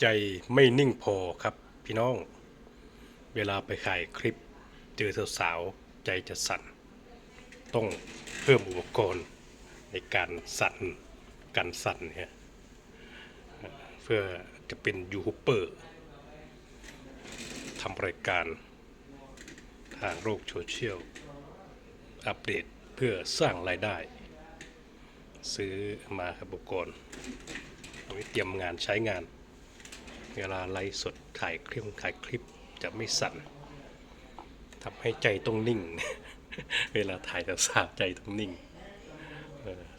ใจไม่นิ่งพอครับพี่น้อง เวลาไปถ่ายคลิป เจอสาวๆใจจะสั่น ต้องเพิ่มอุปกรณ์ในการสั่นกันสั่นเนี่ยเพื่อจะเป็นยูทูบเบอร์ทำรายการทางโลกโซเชียล อัปเดตเพื่อสร้างรายได้ ซื้อมาครับอุปกรณ์ไว้เตรียมงานใช้งาน เวลาไลฟ์สดถ่ายคลิปถ่ายคลิปจะไม่สั่นทำให้ใจต้องนิ่ง เวลาถ่ายแต่สาวใจต้องนิ่ง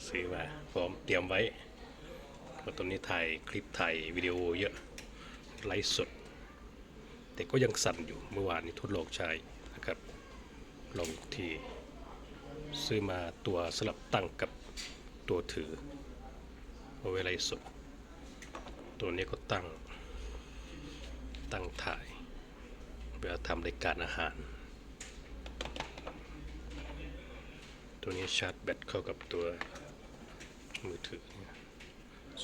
ซื้อมาพร้อมเตรียมไว้เพราะตอนนี้ถ่ายคลิปถ่ายวิดีโอเยอะไลฟ์สด แต่ก็ยังสั่นอยู่เมื่อวานนี้ทดลองใช้นะครับ ลองทีซื้อมาตัวสลับตั้งกับตัวถือเอาไว้ไลฟ์สด ตัวนี้ก็ตั้ง ตั้งถ่ายเวลาทำรายการอาหาร ตัวนี้ชาร์จแบตเข้ากับตัวมือถือ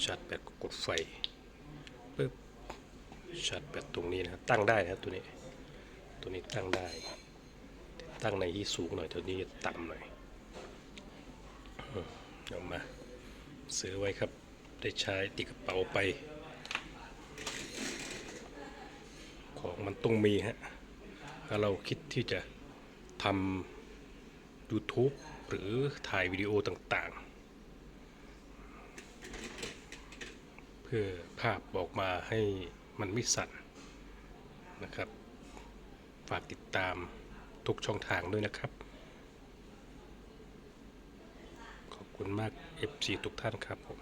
ชาร์จแบตก็กดไฟปึ๊บชาร์จแบตตรงนี้นะครับตั้งได้นะครับตัวนี้ตัวนี้ตั้งได้ ตั้งในที่สูงหน่อยตัวนี้ต่ำหน่อยอืมเอามา ซื้อไว้ครับได้ใช้ติดกระเป๋าไป ของ มันต้องมีฮะถ้าเราคิดที่จะทำ YouTube หรือถ่ายวิดีโอต่างๆ เพื่อภาพออกมาให้มันไม่สั่นนะครับ ฝากติดตามทุกช่องทางด้วยนะครับ ขอบคุณมาก FC ทุกท่านครับผม